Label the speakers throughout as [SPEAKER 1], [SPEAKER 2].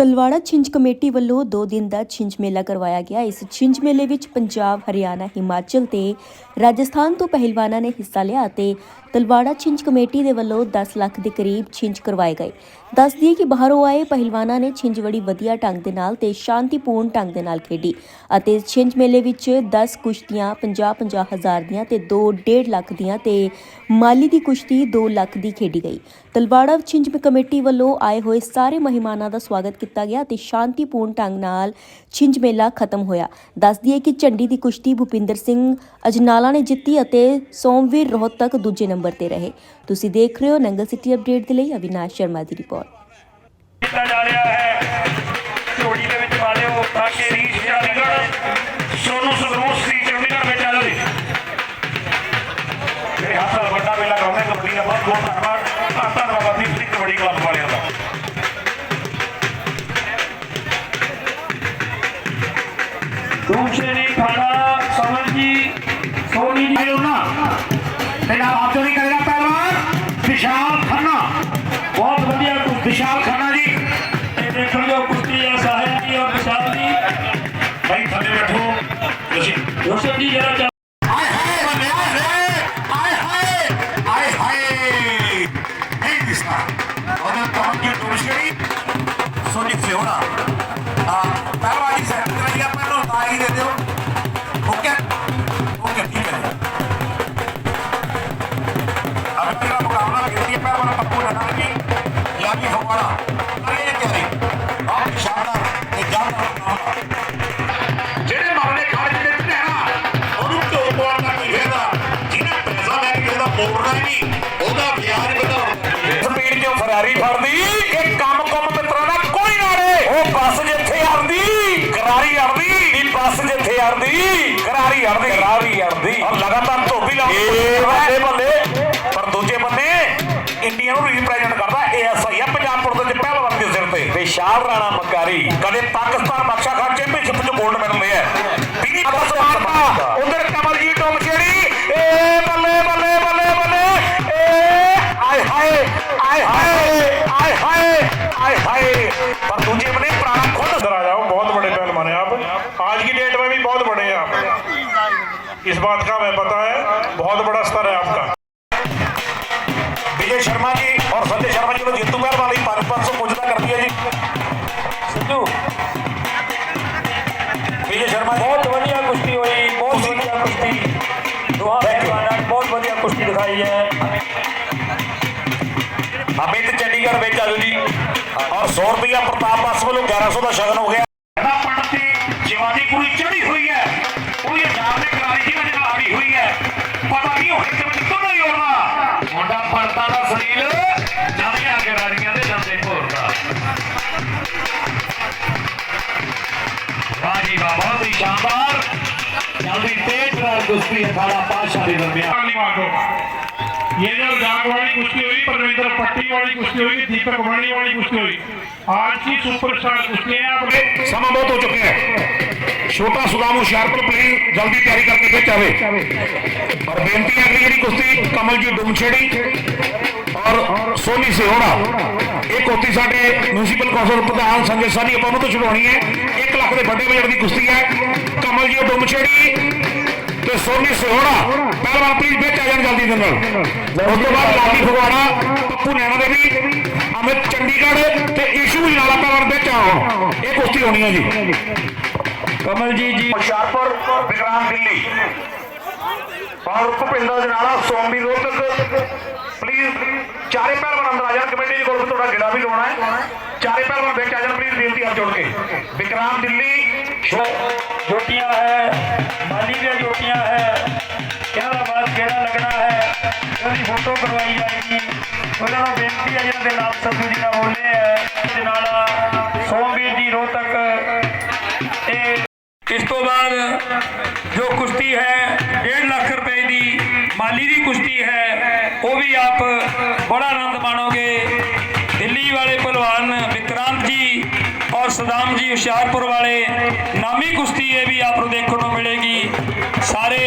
[SPEAKER 1] ਤਲਵਾੜਾ ਛਿੰਝ ਕਮੇਟੀ ਵੱਲੋਂ 2 ਦਿਨ ਦਾ ਛਿੰਝ ਮੇਲਾ ਕਰਵਾਇਆ ਗਿਆ। ਇਸ ਛਿੰਝ ਮੇਲੇ ਵਿੱਚ ਪੰਜਾਬ, ਹਰਿਆਣਾ, ਹਿਮਾਚਲ ਤੇ ਰਾਜਸਥਾਨ ਤੋਂ ਪਹਿਲਵਾਨਾਂ ਨੇ ਹਿੱਸਾ ਲਿਆ ਅਤੇ ਤਲਵਾੜਾ ਛਿੰਝ ਕਮੇਟੀ ਦੇ ਵੱਲੋਂ 10 ਲੱਖ ਦੇ ਕਰੀਬ ਛਿੰਝ ਕਰਵਾਏ ਗਏ। ਦੱਸ ਦਈਏ ਕਿ ਬਾਹਰੋਂ ਆਏ ਪਹਿਲਵਾਨਾਂ ਨੇ ਛਿੰਝ ਬੜੀ ਵਧੀਆ ਢੰਗ ਦੇ ਨਾਲ ਤੇ ਸ਼ਾਂਤੀਪੂਰਨ ਢੰਗ ਦੇ ਨਾਲ ਖੇਡੀ ਅਤੇ ਛਿੰਝ ਮੇਲੇ ਵਿੱਚ 10 ਕੁਸ਼ਤੀਆਂ 50-50 ਹਜ਼ਾਰ ਦੀਆਂ ਤੇ 2 1.5 ਲੱਖ ਦੀਆਂ ਤੇ ਮਾਲੀ ਦੀ ਕੁਸ਼ਤੀ 2 ਲੱਖ ਦੀ ਖੇਡੀ ਗਈ। ਤਲਵਾੜਾ ਛਿੰਝ ਕਮੇਟੀ ਵੱਲੋਂ ਆਏ ਹੋਏ ਸਾਰੇ ਮਹਿਮਾਨਾਂ ਦਾ ਸਵਾਗਤ ਕੀਤਾ ਗਿਆ ਤੇ ਸ਼ਾਂਤੀਪੂਰਨ ਢੰਗ ਨਾਲ ਛਿੰਝ ਮੇਲਾ ਖਤਮ ਹੋਇਆ। ਦੱਸ ਦਈਏ ਕਿ ਝੰਡੀ ਦੀ ਕੁਸ਼ਤੀ ਭੁਪਿੰਦਰ ਸਿੰਘ ਅਜਨਾਲਾ ਨੇ ਜਿੱਤੀ ਅਤੇ ਸੋਮਵੀਰ ਰੋਹਤਕ ਦੂਜੇ ਨੰਬਰ ਤੇ ਰਹੇ। ਤੁਸੀਂ ਦੇਖ ਰਹੇ ਹੋ ਨੰਗਲ ਸਿਟੀ ਅਪਡੇਟ ਦੇ ਲਈ ਅਵਿਨਾਸ਼ ਸ਼ਰਮਾ ਦੀ ਰਿਪੋਰਟ।
[SPEAKER 2] ਕੀਤਾ ਜਾ ਰਿਹਾ ਹੈ। ਵਿਸ਼ਾਲ ਖੰਨਾ ਬਹੁਤ ਵਧੀਆ ਕੁ- ਵਿਸ਼ਾਲ ਖੰਨਾ ਜੀ ਇਹ ਦੇਖਣ ਜੋ ਕੁਸ਼ਤੀ ਆ ਸਾਹਿਬ ਜੀ ਔਰ ਵਿਸ਼ਾਲ ਜੀ ਭਾਈ ਥੱਲੇ ਬੈਠੋ ਤੁਸੀਂ ਰੋਸ਼ਨ ਜੀ ਜਰਾ
[SPEAKER 3] ਉਹਦਾ ਵਿਆਜ ਵਧਾਉਣਾ ਸਪੀਡ ਜੋ ਫਰਾਰੀ ਫੜਦੀ ਇਹ ਕੰਮ ਕੰਮ ਮਿੱਤਰਾਂ ਦਾ ਕੋਈ ਨਾ ਰੇ ਉਹ ਬੱਸ ਜਿੱਥੇ ਆਉਂਦੀ ਕਰਾਰੀ ਆਉਂਦੀ ਇਹ ਬੱਸ ਜਿੱਥੇ ਆਉਂਦੀ ਕਰਾਰੀ ਆਉਂਦੀ ਕਰਾਰੀ ਆਉਂਦੀ ਔਰ ਲਗਾਤਾਰ ਧੋਬੀ ਲਾਉਂਦੀ। ਬੱਲੇ ਬੱਲੇ ਪਰ ਦੂਜੇ ਬੰਨੇ ਇੰਡੀਆ ਨੂੰ ਰਿਪਰੈਜ਼ੈਂਟ ਕਰਦਾ ਏਐਸਆਈ ਆ ਪੰਜਾਬ ਪੁਲਿਸ ਦੇ ਪਹਿਲਵਾਨ ਦੇ ਸਿਰ ਤੇ। ਵਿਸ਼ਾਲ ਰਾਣਾ ਮੱਕਾਰੀ। ਕਦੇ ਪਾਕਿਸਤਾਨ ਬਖਸ਼ਾ ਖਾਨ ਚੈਂਪੀਅਨਸ਼ਿਪ ਵਿਜੇ ਸ਼ਰਮਾ ਜੀ ਔਰ ਸੰਜੇ ਸ਼ਰਮਾ ਜੀ ਨੂੰ ਜੇਤੂ ਪਹਿਲਵਾਨ ਲਈ 5-500 ਪੁੱਜਦਾ ਕਰਦੀ ਹੈ ਜੀ। ਸਿੱਧੂ। ਵਿਜੇ ਸ਼ਰਮਾ ਜੀ
[SPEAKER 2] ਬਹੁਤ ਵਧੀਆ ਕੁਸ਼ਤੀ ਹੋਈ ਬਹੁਤ ਵਧੀਆ ਕੁਸ਼ਤੀ। ਦੋਹਾਂ ਪਹਿਲਵਾਨਾਂ ਨੇ ਬਹੁਤ ਵਧੀਆ ਕੁਸ਼ਤੀ ਦਿਖਾਈ ਹੈ।
[SPEAKER 3] ਅਮਿਤ ਚੰਡੀਗੜ੍ਹ ਵਿੱਚ ਆਜੋ ਜੀ। ਔਰ 100 ਰੁਪਇਆ ਪ੍ਰਤਾਪ ਬੱਸ ਵੱਲੋਂ 1100 ਦਾ ਸ਼ਗਨ ਹੋ ਗਿਆ। ਇਹਦਾ ਪੰਡ ਤੇ ਜਵਾਨੀ ਪੂਰੀ ਚੜੀ ਹੋਈ सरदार कुश्ती अखाड़ा
[SPEAKER 2] पातशाह के दरमियान ये जो जाग वाली कुश्ती हुई परविंदर पट्टी वाली कुश्ती हुई दीपक वाणी वाली कुश्ती हुई आज की सुपरस्टार कुश्ती है आपने
[SPEAKER 3] समय बहुत हो चुके हैं छोटा सुदाम होशियारपुर प्लेन जल्दी तैयारी करके फिर आवे और बेनती है अगली जी कुश्ती कमल जी डुमछेड़ी और सोनी सेहोड़ा एक होती साढ़े म्यूनसिपल कौंसल प्रधान संजय सानी अपन तो छुड़वानी है एक लाख के बड़े बजट की कुश्ती है कमल जी डुमछेड़ी ਤੇ ਸੋਨੀ ਸੋਹਣਾ ਪਹਿਲਵਾਨ ਪਲੀਜ਼ ਵਿੱਚ ਆ ਜਾਣ ਜਲਦੀ ਦੇ ਨਾਲ ਉਸ ਤੋਂ ਬਾਅਦ ਲਾਲੀ ਫਗਵਾੜਾ ਪੱਪੂ ਨੈਣਾ ਦੇਵੀ ਅਮਿਤ ਚੰਡੀਗੜ੍ਹ ਤੇ ਈਸ਼ੂ ਜਨਾਲਾ ਪਹਿਲਵਾਨ ਵਿੱਚ ਆਓ ਇਹ ਕੁਸ਼ਤੀ ਹੋਣੀ ਹੈ ਜੀ।
[SPEAKER 2] ਕਮਲ ਜੀ। ਜੀ
[SPEAKER 3] ਹੁਸ਼ਿਆਰਪੁਰ ਵਿਕਰਾਮ ਦਿੱਲੀ। ਔਰ ਭੁਪਿੰਦਰ ਜਨਾਲਾ ਸੋਮੀ ਰੋਹਤਕ ਪਲੀਜ਼ ਚਾਰੇ ਪਹਿਲਵਾਨ ਅੰਦਰ ਆ ਜਾਣ। ਕਮੇਟੀ ਦੇ ਕੋਲ ਤੁਹਾਡਾ ਗਿਲਾ ਵੀ ਲਾਉਣਾ ਹੈ। ਚਾਰੇ ਪਹਿਲਵਾਨ ਵਿੱਚ ਆ ਜਾਣ ਪਲੀਜ਼ ਬੇਨਤੀ ਹੱਥ ਜੋੜ ਕੇ। ਵਿਕਰਾਮ ਦਿੱਲੀ।
[SPEAKER 2] ਛੋਟੀਆਂ ਹੈ। ਮਾਲੀ ਦੇ ਜੋਟੀਆਂ ਹੈ। ਇਹਨਾਂ ਦਾ ਬਾਅਦ ਕਿਹੜਾ ਲੱਗਣਾ ਹੈ। ਉਹਦੀ ਫੋਟੋ ਕਰਵਾਈ ਜਾਏਗੀ। ਉਹਨਾਂ ਨੂੰ ਬੇਨਤੀ ਹੈ, ਜਿਹਨਾਂ ਦੇ ਨਾਮ ਸੱਤੂ ਜੀ ਨਾਲ ਬੋਲੇ ਹੈ ਦੇ ਸੋਮਵੀਰ ਜੀ ਰੋਹਤਕ। ਇਹ ਇਸ ਤੋਂ ਬਾਅਦ ਜੋ ਕੁਸ਼ਤੀ ਹੈ 1.5 ਲੱਖ ਰੁਪਏ ਦੀ ਮਾਲੀ ਦੀ ਕੁਸ਼ਤੀ ਹੈ, ਉਹ ਵੀ ਆਪ ਬੜਾ ਆਨੰਦ ਮਾਣੋਗੇ। ਸਦਾਮ ਜੀ ਹੁਸ਼ਿਆਰਪੁਰ ਵਾਲੇ ਨਾਮੀ ਕੁਸ਼ਤੀ ਇਹ ਵੀ ਆਪ ਨੂੰ ਦੇਖਣ ਨੂੰ ਮਿਲੇਗੀ। ਸਾਰੇ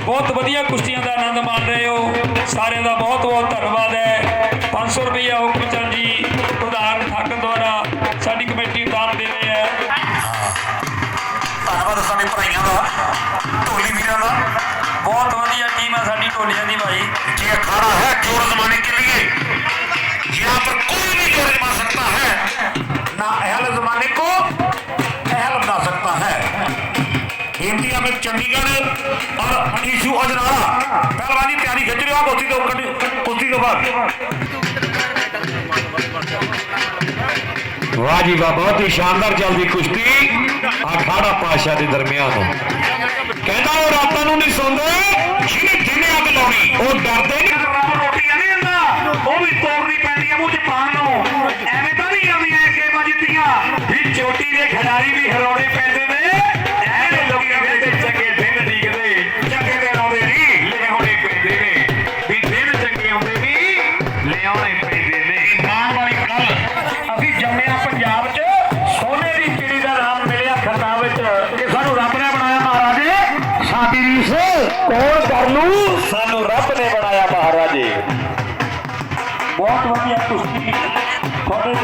[SPEAKER 2] ਬਹੁਤ ਵਧੀਆ ਕੁਸ਼ਤੀਆਂ ਦਾ ਆਨੰਦ ਮਾਣ ਰਹੇ ਹੋ। ਸਾਰਿਆਂ ਦਾ ਬਹੁਤ ਬਹੁਤ ਧੰਨਵਾਦ ਹੈ। 500 ਰੁਪਏ ਹੁਕਮਚੰਦ ਜੀ ਪ੍ਰਧਾਨ ਠਾਕਰ ਦੁਆਰਾ ਸਾਡੀ ਕਮੇਟੀ ਦਾਨ ਦੇ ਰਹੇ ਹੈ।
[SPEAKER 3] ਧੰਨਵਾਦ ਸਾਡੇ ਭਰਾਈਆਂ ਦਾ ਢੋਲੀ ਵੀਰਾਂ ਦਾ।
[SPEAKER 2] ਬਹੁਤ ਵਧੀਆ ਟੀਮ ਹੈ ਸਾਡੀ ਢੋਲੀਆਂ ਦੀ ਭਾਈ।
[SPEAKER 3] ਜੀ ਅਖਾੜਾ ਹੈ ਚੋਰ ਜ਼ਮਾਨੇ ਕੇ ਲਈ ਜੀ ਆਪਰ ਚੰਡੀਗੜ੍ਹ ਔਰ ਅਨੀਸ਼ੂ ਅਜਨਾਲਾ। ਪਹਿਲਵਾਨ ਦੀ ਤਿਆਰੀ ਖਿੱਚ ਰਿਹਾ ਕੁਸ਼ਤੀ ਤੋਂ ਕੁਸ਼ਤੀ ਤੋਂ ਬਾਅਦ
[SPEAKER 4] ਵਾਹ ਜੀ ਵਾਹ, ਬਹੁਤ ਹੀ ਸ਼ਾਨਦਾਰ ਚੱਲਦੀ ਕੁਸ਼ਤੀ ਅਖਾੜਾ ਪਾਸ਼ਾ ਦੇ ਦਰਮਿਆਨ ਕਹਿੰਦਾ ਉਹ ਰਾਤਾਂ ਨੂੰ ਨਹੀਂ ਸੌਂਦੇ, ਜਿਹਨੇ ਜਿਹਨੇ ਅੱਗ ਲਾਉਣੀ, ਉਹ ਡਰਦੇ ਨਹੀਂ।
[SPEAKER 2] ਕੌਣ ਕਰ ਲੂ ਸਾਨੂੰ ਰੱਬ ਨੇ ਬਣਾਇਆ ਮਹਾਰਾਜੇ। ਬਹੁਤ ਵਧੀਆ ਤੁਸੀਂ ਤੁਹਾਡੇ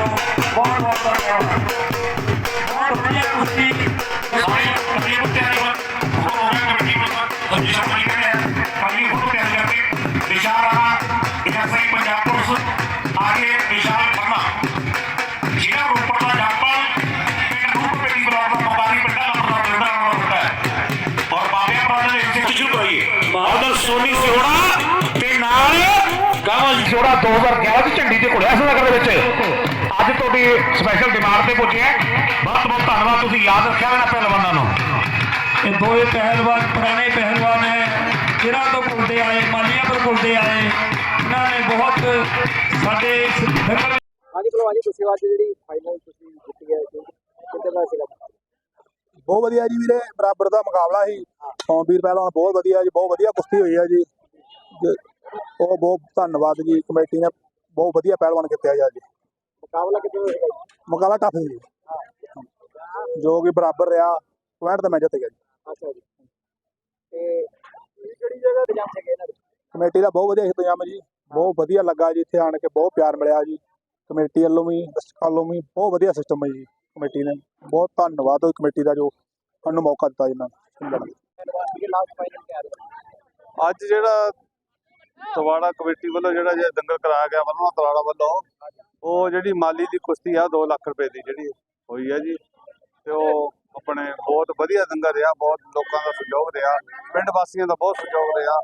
[SPEAKER 2] ਬਹੁਤ ਬਹੁਤ ਧੰਨਵਾਦ ਬਹੁਤ ਵਧੀਆ ਕੁਸ਼ਤੀ
[SPEAKER 3] ਸਾਰੇ ਆਪਣੇ ਪਿਆਰੇ ਵਾਲ ਹੋਰ ਹੋਰ ਬੜੀ ਮਤ ਅੱਜ ਸਮਝ ਗਏ ਕਮੀ ਹੋ ਕੇ ਜਾਂਦੇ ਦਿਸ਼ਾ ਰਹਾ ਇਹਨਾਂ ਸਹੀ ਪੰਜਾਬ ਪੁਲਿਸ ਆਗੇ ਵਿਸ਼ਾਲ ਵਰਮਾ ਜਿਹੜਾ ਰੋਪੜ ਦਾ ਡਾਪਾ ਪਿੰਡ ਰੂਪਪੇੜੀ ਬਲਾਕ ਦਾ ਮਬਾਰੀ ਪਿੰਡਾ ਆਪਣਾ ਪਿੰਡਾ ਨਾਮ ਹੁੰਦਾ ਹੈ ਔਰ ਬਾਬਿਆ ਪ੍ਰਾਣ ਦੇ ਇੱਥੇ ਸ਼ੁਰੂ ਕਰੀਏ
[SPEAKER 4] ਉਧਰ ਸੋਨੀ ਸਿਉੜਾ ਤੇ ਨਾਲ ਗਾਵਾਂ ਜੋੜਾ 2011 ਦੀ ਝੰਡੀ ਤੇ ਘੁਲਿਆ ਸੀ ਨਗਰ ਦੇ ਵਿੱਚ। ਅੱਜ ਤੁਹਾਡੀ ਸਪੈਸ਼ਲ ਡਿਮਾਂਡ ਤੇ ਪੁੱਜਿਆ ਬਹੁਤ ਬਹੁਤ ਧੰਨਵਾਦ ਤੁਸੀਂ ਯਾਦ ਰੱਖਿਆ ਨਾ ਪਹਿਲਵਾਨਾਂ ਨੂੰ।
[SPEAKER 2] ਇਹ ਦੋਏ ਪਹਿਲਵਾਨ ਪੁਰਾਣੇ ਪਹਿਲਵਾਨ ਹੈ ਜਿਹੜਾ ਤੋਂ ਕੁਲਦੇ ਆਏ ਮਾਲੀਆਂ ਤੋਂ ਕੁਲਦੇ ਆਏ ਇਹਨਾਂ ਨੇ ਬਹੁਤ ਸਾਡੇ ਇਸ ਦੰਗਲ
[SPEAKER 5] ਹਾਂਜੀ ਭਲਵਾਨ ਜੀ ਤੁਸੀਂ ਅੱਜ ਜਿਹੜੀ ਫਾਈਨਲ ਤੁਸੀਂ ਜਿੱਤੀ ਹੈ ਕਿੰਨੇ ਦਾ ਸੀਗਾ?
[SPEAKER 6] ਬਹੁਤ ਵਧੀਆ ਜੀ ਵੀਰੇ ਬਰਾਬਰ ਦਾ ਮੁਕਾਬਲਾ ਸੀ। ਸੌਂਬੀਰ ਪਹਿਲਵਾਨ ਬਹੁਤ ਵਧੀਆ ਜੀ ਬਹੁਤ ਵਧੀਆ ਕੁਸ਼ਤੀ ਹੋਈ ਹੈ ਜੀ। ਜ- ਉਹ ਬਹੁਤ ਧੰਨਵਾਦ ਜੀ ਕਮੇਟੀ ਨੇ ਬਹੁਤ ਵਧੀਆ ਪਹਿਲਵਾਨ ਕੀਤਾ ਜੀ ਅੱਜ।
[SPEAKER 5] ਮੁਕਾਬਲਾ ਕਿੱਥੇ ਹੋਏਗਾ?
[SPEAKER 6] ਮੁਕਾਬਲਾ ਟਫ ਸੀ। ਜੀ ਜੋ ਕਿ ਬਰਾਬਰ ਰਿਹਾ ਪੁਆਇੰਟ ਤੇ ਮੈਂ ਜਿੱਤ ਗਿਆ ਜੀ।
[SPEAKER 5] ਅੱਛਾ ਜੀ। ਤੇ ਇਹ ਕਿਹੜੀ ਜਗ੍ਹਾ ਤੇ ਜਾਂਦੇ ਗਏ ਇਹਨਾਂ ਦੇ?
[SPEAKER 6] ਕਮੇਟੀ ਦਾ ਬਹੁਤ ਵਧੀਆ ਇੰਤਜ਼ਾਮ ਹੈ ਜੀ। ਬਹੁਤ ਵਧੀਆ ਲੱਗਾ ਜੀ ਇੱਥੇ ਆਣ ਕੇ ਬਹੁਤ ਪਿਆਰ ਮਿਲਿਆ ਜੀ। ਕਮੇਟੀ ਵੱਲੋਂ ਵੀ ਦਰਸ਼ਕਾਂ ਵੱਲੋਂ ਵੀ ਬਹੁਤ ਵਧੀਆ ਸਿਸਟਮ ਹੈ ਜੀ ਕਮੇਟੀ ਨੇ। ਬਹੁਤ ਧੰਨਵਾਦ ਉਹ ਕਮੇਟੀ ਦਾ ਜੋ ਸਾਨੂੰ ਮੌਕਾ ਦਿੱਤਾ ਜੀ ਇਹਨਾਂ ਨੇ।
[SPEAKER 5] ਪਹਿਲਵਾਨ ਜੀ ਲਾਸਟ ਫਾਈਨਲ ਤਿਆਰ ਹੈ
[SPEAKER 7] ਅੱਜ ਜਿਹੜਾ ਤਵਾੜਾ ਕਮੇਟੀ ਵੱਲੋਂ ਜਿਹੜਾ ਜੇ ਦੰਗਲ ਕਰਾਇਆ ਗਿਆ ਵੱਲੋਂ ਤਵਾੜਾ ਵੱਲੋਂ ਉਹ ਜਿਹੜੀ ਮਾਲੀ ਦੀ ਕੁਸ਼ਤੀ ਆ 2 ਲੱਖ ਰੁਪਏ ਦੀ ਜਿਹੜੀ ਹੋਈ ਹੈ ਜੀ। ਤੇ ਉਹ ਆਪਣੇ ਬਹੁਤ ਵਧੀਆ ਦੰਗਲ ਰਿਹਾ, ਬਹੁਤ ਲੋਕਾਂ ਦਾ ਸਹਿਯੋਗ ਰਿਹਾ, ਪਿੰਡ ਵਾਸੀਆਂ ਦਾ ਬਹੁਤ ਸਹਿਯੋਗ ਰਿਹਾ।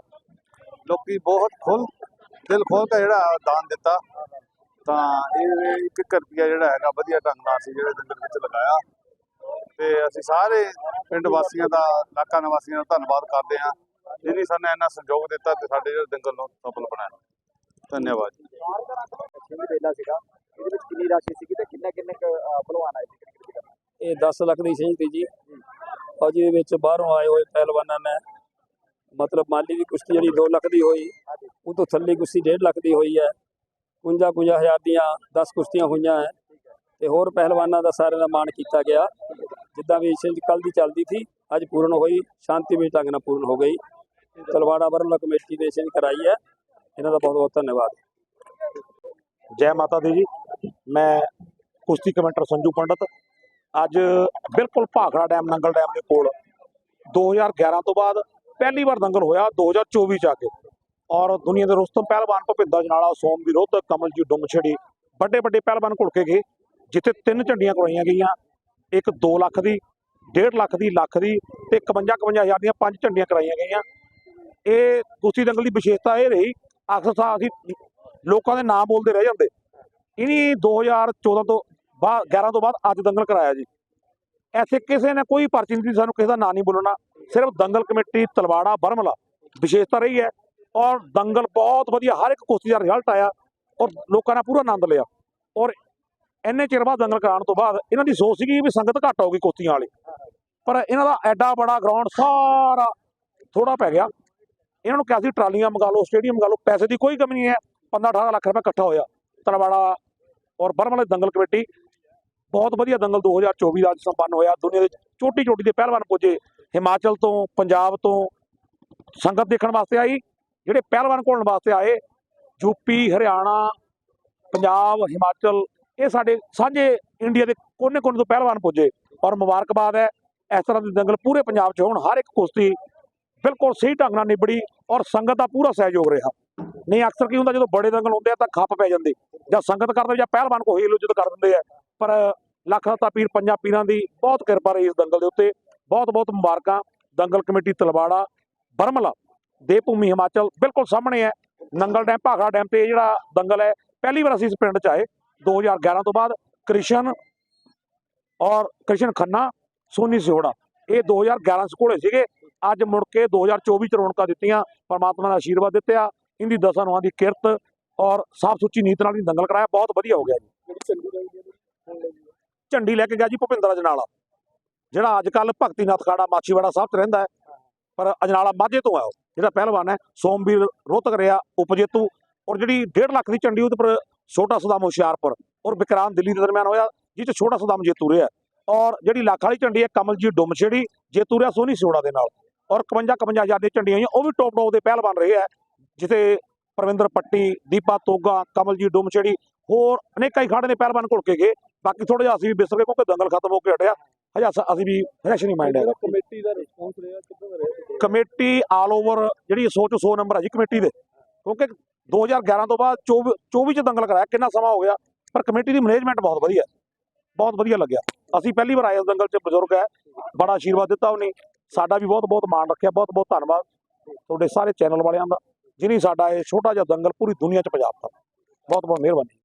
[SPEAKER 7] ਲੋਕੀ ਬਹੁਤ ਖੁੱਲ, ਦਿਲ ਖੋਲ ਕੇ ਜਿਹੜਾ ਦਾਨ ਦਿੱਤਾ। ਤਾਂ ਇਹ ਇੱਕ ਇੱਕ ਰੁਪਿਆ ਜਿਹੜਾ ਹੈਗਾ ਵਧੀਆ ਢੰਗ ਨਾਲ ਅਸੀਂ ਜਿਹੜੇ ਦੰਗਲ ਵਿੱਚ ਲਗਾਇਆ। ਤੇ ਅਸੀਂ ਸਾਰੇ ਪਿੰਡ ਵਾਸੀਆਂ ਦਾ, ਇਲਾਕਾ ਨਿਵਾਸੀਆਂ ਦਾ ਧੰਨਵਾਦ ਕਰਦੇ ਹਾਂ ਜਿਹਨੇ ਸਾਨੂੰ ਇੰਨਾ ਸਹਿਯੋਗ ਦਿੱਤਾ ਤੇ ਸਾਡੇ ਜਿਹੜੇ ਦੰਗਲ ਨੂੰ ਸਫਲ ਬਣਾਇਆ। ਧੰਨਵਾਦ
[SPEAKER 5] ਸਿੰਘ ਵੇਲਾ ਸੀਗਾ? ਇਹਦੇ ਵਿੱਚ ਕਿੰਨੀ ਰਾਸ਼ੀ ਸੀਗੀ ਤੇ ਕਿੰਨਾ ਕਿੰਨੇ ਭਲਵਾਨ ਆਏ ਸੀ?
[SPEAKER 8] ਇਹ 10 ਲੱਖ ਦੀ ਛਿੰਝ ਤੀ ਜੀ। ਔਰ ਜਿਹਦੇ ਵਿੱਚ ਬਾਹਰੋਂ ਆਏ ਹੋਏ ਪਹਿਲਵਾਨਾਂ ਨੇ। ਮਤਲਬ ਮਾਲੀ ਦੀ ਕੁਸ਼ਤੀ ਜਿਹੜੀ 2 ਲੱਖ ਦੀ ਹੋਈ ਉਹ ਤੋਂ ਥੱਲੇ ਕੁਸ਼ਤੀ 1.5 ਲੱਖ ਦੀ ਹੋਈ ਹੈ। 51 51 ਹਜ਼ਾਰ ਦੀਆਂ 10 ਕੁਸ਼ਤੀਆਂ ਹੋਈਆਂ ਹੈ। ਤੇ ਹੋਰ ਪਹਿਲਵਾਨਾਂ ਦਾ ਸਾਰਿਆਂ ਦਾ ਮਾਣ ਕੀਤਾ ਗਿਆ। ਜਿੱਦਾਂ ਵੀ ਛਿੰਝ ਕੱਲ ਦੀ ਚੱਲਦੀ ਸੀ ਅੱਜ ਪੂਰਨ ਹੋਈ ਸ਼ਾਂਤੀਮਈ ਢੰਗ ਨਾਲ ਪੂਰਨ ਹੋ ਗਈ। ਤਲਵਾੜਾ ਬਰਲਾ ਕਮੇਟੀ ਨੇ ਛਿੰਝ ਕਰਾਈ ਹੈ। ਇਹਨਾਂ ਦਾ ਬਹੁਤ ਬਹੁਤ ਧੰਨਵਾਦ।
[SPEAKER 9] ਜੈ ਮਾਤਾ ਦੀ ਜੀ। ਮੈਂ ਕੁਸ਼ਤੀ ਕਮੈਂਟਰ ਸੰਜੂ ਪੰਡਤ। ਅੱਜ ਬਿਲਕੁਲ ਭਾਖੜਾ ਡੈਮ, ਨੰਗਲ ਡੈਮ ਦੇ ਕੋਲ। 2011 ਤੋਂ ਬਾਅਦ ਪਹਿਲੀ ਵਾਰ ਦੰਗਲ ਹੋਇਆ 2024 ਚ ਆ ਕੇ। ਔਰ ਦੁਨੀਆ ਦੇ ਰੁਸਤਮ ਪਹਿਲਵਾਨ ਭਪਿੰਦਰ ਜਨਾਲਾ, ਸੋਮ ਵਿਰੋਧ ਕਮਲਜੀਤ ਡੁਮਛੜੀ, ਵੱਡੇ ਵੱਡੇ ਪਹਿਲਵਾਨ ਘੁਲ ਕੇ ਗਏ, ਜਿੱਥੇ ਤਿੰਨ ਝੰਡੀਆਂ ਕਰਵਾਈਆਂ ਗਈਆਂ। ਇੱਕ 2 ਲੱਖ ਦੀ 1.5 ਲੱਖ ਦੀ ਲੱਖ ਦੀ ਤੇ 51 51 ਹਜ਼ਾਰ ਦੀਆਂ ਪੰਜ ਝੰਡੀਆਂ ਕਰਾਈਆਂ ਗਈਆਂ। ਇਹ ਕੁਸ਼ਤੀ ਦੰਗਲ ਦੀ ਵਿਸ਼ੇਸ਼ਤਾ ਇਹ ਰਹੀ, ਅਕਸਰ ਅਸੀਂ ਲੋਕਾਂ ਦੇ ਨਾਂ ਬੋਲਦੇ ਰਹਿ ਜਾਂਦੇ। ਇਨੀ 2014 ਤੋਂ ਬਾਅਦ 11 ਤੋਂ ਬਾਅਦ ਅੱਜ ਦੰਗਲ ਕਰਾਇਆ ਜੀ। ਐਸੇ ਕਿਸੇ ਨੇ ਕੋਈ ਪਰਚੀ ਨਹੀਂ ਸਾਨੂੰ ਕਿਸੇ ਦਾ ਨਾਂ ਨਹੀਂ ਬੋਲਣਾ। ਸਿਰਫ ਦੰਗਲ ਕਮੇਟੀ, ਤਲਵਾੜਾ, ਬਰਮਲਾ ਵਿਸ਼ੇਸ਼ਤਾ ਰਹੀ ਹੈ। ਔਰ ਦੰਗਲ ਬਹੁਤ ਵਧੀਆ, ਹਰ ਇੱਕ ਕੁਸ਼ਤੀ ਦਾ ਰਿਜ਼ਲਟ ਆਇਆ ਔਰ ਲੋਕਾਂ ਨੇ ਪੂਰਾ ਆਨੰਦ ਲਿਆ। ਔਰ ਇੰਨੇ ਚਿਰ ਬਾਅਦ ਦੰਗਲ ਕਰਾਉਣ ਤੋਂ ਬਾਅਦ ਇਹਨਾਂ ਦੀ ਸੋਚ ਸੀਗੀ ਵੀ ਸੰਗਤ ਘੱਟ ਹੋਊਗੀ ਕੁਸ਼ਤੀਆਂ ਵਾਲੀ। ਪਰ ਇਹਨਾਂ ਦਾ ਐਡਾ ਬੜਾ ਗਰਾਊਂਡ ਸਾਰਾ ਥੋੜਾ ਪੈ ਗਿਆ। ਇਹਨਾਂ ਨੂੰ ਕਿਹਾ ਸੀ ਟਰਾਲੀਆਂ ਮੰਗਾ ਲਓ, ਸਟੇਡੀਅਮ ਮੰਗਾ ਲਓ, ਪੈਸੇ ਦੀ ਕੋਈ ਕਮੀ ਨਹੀਂ ਹੈ। 15 18 ਲੱਖ ਰੁਪਏ ਇਕੱਠਾ ਹੋਇਆ ਤਲਵਾੜਾ ਔਰ ਬਰਮਲੇ ਦੰਗਲ ਕਮੇਟੀ। ਬਹੁਤ ਵਧੀਆ ਦੰਗਲ 2024 ਦਾ ਅੱਜ ਸੰਪੰਨ ਹੋਇਆ। ਦੁਨੀਆ ਦੇ ਚੋਟੀ ਚੋਟੀ ਦੇ ਪਹਿਲਵਾਨ ਪੁੱਜੇ। ਹਿਮਾਚਲ ਤੋਂ, ਪੰਜਾਬ ਤੋਂ ਸੰਗਤ ਦੇਖਣ ਵਾਸਤੇ ਆਈ। ਜਿਹੜੇ ਪਹਿਲਵਾਨ ਘੋਲਣ ਵਾਸਤੇ ਆਏ ਯੂਪੀ ਹਰਿਆਣਾ, ਪੰਜਾਬ, ਹਿਮਾਚਲ, ਇਹ ਸਾਡੇ ਸਾਂਝੇ ਇੰਡੀਆ ਦੇ ਕੋਨੇ-ਕੋਨੇ ਤੋਂ ਪਹਿਲਵਾਨ ਪੁੱਜੇ। ਔਰ ਮੁਬਾਰਕਬਾਦ ਹੈ, ਇਸ ਤਰ੍ਹਾਂ ਦੀ ਦੰਗਲ ਪੂਰੇ ਪੰਜਾਬ 'ਚ ਹੋਣ। ਹਰ ਇੱਕ ਕੁਸ਼ਤੀ ਬਿਲਕੁਲ ਸਹੀ ਢੰਗ ਨਾਲ ਨਿਬੜੀ ਔਰ ਸੰਗਤ ਦਾ ਪੂਰਾ ਸਹਿਯੋਗ ਰਿਹਾ। ਨਹੀਂ, ਅਕਸਰ ਕੀ ਹੁੰਦਾ ਜਦੋਂ ਬੜੇ ਦੰਗਲ ਹੁੰਦੇ ਆ ਤਾਂ ਖੱਪ ਪੈ ਜਾਂਦੇ। ਜਾਂ ਸੰਗਤ ਕਰਦੇ ਜਾਂ ਪਹਿਲਵਾਨ ਕੋ ਹੀਲ ਉੱਜਤ ਕਰ ਦਿੰਦੇ ਆ। ਪਰ ਲੱਖ ਲੱਖਾਂ ਪੀਰ ਪੰਜਾਂ ਪੀਰਾਂ ਦੀ ਬਹੁਤ ਕਿਰਪਾ ਰਹੀ ਇਸ ਦੰਗਲ ਦੇ ਉੱਤੇ। ਬਹੁਤ ਬਹੁਤ ਮੁਬਾਰਕਾਂ। ਦੰਗਲ ਕਮੇਟੀ ਤਲਵਾੜਾ, ਬਰਮਲਾ, ਦੇਵਭੂਮੀ ਹਿਮਾਚਲ ਬਿਲਕੁਲ ਸਾਹਮਣੇ ਹੈ। ਨੰਗਲ ਡੈਮ, ਭਾਖੜਾ ਡੈਮ ਤੇ ਇਹ ਜਿਹੜਾ ਦੰਗਲ ਹੈ, ਪਹਿਲੀ ਵਾਰ ਅਸੀਂ ਇਸ ਪਿੰਡ 'ਚ ਆਏ। 2011 ਤੋਂ ਬਾਅਦ ਕ੍ਰਿਸ਼ਨ ਔਰ ਕ੍ਰਿਸ਼ਨ ਖੰਨਾ, ਸੋਨੀ ਸਿਹੋੜਾ। ਇਹ 2011 ਚ ਘੋੜੇ ਸੀਗੇ। ਅੱਜ ਮੁੜ ਕੇ 2024 ਚ ਰੌਣਕਾਂ ਦਿੱਤੀਆਂ। ਪਰਮਾਤਮਾ ਨੇ ਆਸ਼ੀਰਵਾਦ ਦਿੱਤਿਆ ਇੰਦੀ ਦਸਾਂ ਨੂੰਹਾਂ ਦੀ ਕਿਰਤ ਔਰ ਸਾਫ਼ ਸੁੱਚੀ ਨੀਤ ਨਾਲ ਹੀ ਦੰਗਲ ਕਰਾਇਆ ਬਹੁਤ ਵਧੀਆ ਹੋ ਗਿਆ ਜੀ। ਝੰਡੀ ਲੈ ਕੇ ਗਿਆ ਜੀ ਭੁਪਿੰਦਰ ਅਜਨਾਲਾ ਜਿਹੜਾ ਅੱਜ ਕੱਲ ਭਗਤੀਨਾਥ ਖਾੜਾ ਮਾਛੀਵਾੜਾ ਸਾਹਿਬ ਚ ਰਹਿੰਦਾ ਹੈ ਪਰ ਅਜਨਾਲਾ ਮਾਝੇ ਤੋਂ ਆ ਉਹ ਜਿਹੜਾ ਪਹਿਲਵਾਨ ਹੈ ਸੋਮਵੀਰ ਰੋਹਤਕ ਰਿਹਾ ਉਪਜੇਤੂ ਔਰ ਜਿਹੜੀ 1.5 ਲੱਖ ਦੀ ਝੰਡੀ ਉਹਦੇ ਪਰ ਛੋਟਾ ਸਦਾਮ ਹੁਸ਼ਿਆਰਪੁਰ ਔਰ ਵਿਕਰਾਮ ਦਿੱਲੀ ਦੇ ਦਰਮਿਆਨ ਹੋਇਆ ਜਿਹ ਚ ਛੋਟਾ ਸਦਾਮ ਜੇਤੂ ਰਿਹਾ ਔਰ ਜਿਹੜੀ ਲੱਖ ਵਾਲੀ ਝੰਡੀ ਹੈ ਕਮਲਜੀਤ ਡੁਮਛੇੜੀ ਜੇਤੂ ਰਿਹਾ ਸੋਨੀ ਸਿਉੜਾ ਦੇ ਨਾਲ ਔਰ 51 51 ਹਜ਼ਾਰ ਦੀਆਂ ਝੰਡੀਆਂ ਹੋਈਆਂ ਉਹ ਵੀ ਟੌਪ ਟੌਪ ਦੇ ਪਹਿਲਵਾਨ ਰਹੇ ਹੈ ਜਿੱਥੇ ਪਰਵਿੰਦਰ ਪੱਟੀ ਦੀਪਾ ਤੋਗਾ ਕਮਲਜੀਤ ਡੁਮਛੇੜੀ ਹੋਰ ਅਨੇਕਾਂ ਹੀ ਖਾੜੇ ਦੇ ਪਹਿਲਵਾਨ ਘੁਲ ਕੇ ਗਏ। ਬਾਕੀ ਥੋੜਾ ਜਿਹਾ ਅਸੀਂ ਵੀ ਬਿਸਰ ਗਏ ਕਿਉਂਕਿ ਦੰਗਲ ਖਤਮ ਹੋ ਕੇ ਹਟਿਆ ਹਜੇ ਅਸ- ਵੀ ਫਰੈਸ਼ ਨਹੀਂ ਮਾਈਂਡ ਹੈ
[SPEAKER 5] ਕਮੇਟੀ ਦਾ ਰਿਸਪੌਂਸ ਰਿਹਾ ਕਿੱਦਾਂ ਦਾ ਰਿਹਾ
[SPEAKER 9] ਕਮੇਟੀ ਆਲ ਓਵਰ ਜਿਹੜੀ 100 ਚ 100 ਨੰਬਰ ਹੈ ਜੀ ਕਮੇਟੀ ਦੇ। ਕਿਉਂਕਿ 2011 ਤੋਂ ਬਾਅਦ 24 24 ਚ ਦੰਗਲ ਕਰਾਇਆ ਕਿੰਨਾ ਸਮਾਂ ਹੋ ਗਿਆ ਪਰ ਕਮੇਟੀ ਦੀ ਮੈਨੇਜਮੈਂਟ ਬਹੁਤ ਵਧੀਆ ਬਹੁਤ ਵਧੀਆ ਲੱਗਿਆ। ਅਸੀਂ ਪਹਿਲੀ ਵਾਰ ਆਏ ਦੰਗਲ ਚ ਬਜ਼ੁਰਗ ਹੈ ਬੜਾ ਆਸ਼ੀਰਵਾਦ ਦਿੱਤਾ ਉਹਨੇ। ਸਾਡਾ ਵੀ ਬਹੁਤ ਬਹੁਤ ਮਾਣ ਰੱਖਿਆ ਬਹੁਤ ਬਹੁਤ ਧੰਨਵਾਦ ਤੁਹਾਡੇ ਸਾਰੇ ਚੈਨਲ ਵਾਲਿਆਂ ਦਾ। ਜਿਨੀ ਸਾਡਾ ਇਹ ਛੋਟਾ ਜਿਹਾ ਦੰਗਲ ਪੂਰੀ ਦੁਨੀਆ ਚ ਪਹੁੰਚਾਤਾ ਬਹੁਤ ਬਹੁਤ ਮਿਹਰਬਾਨੀ।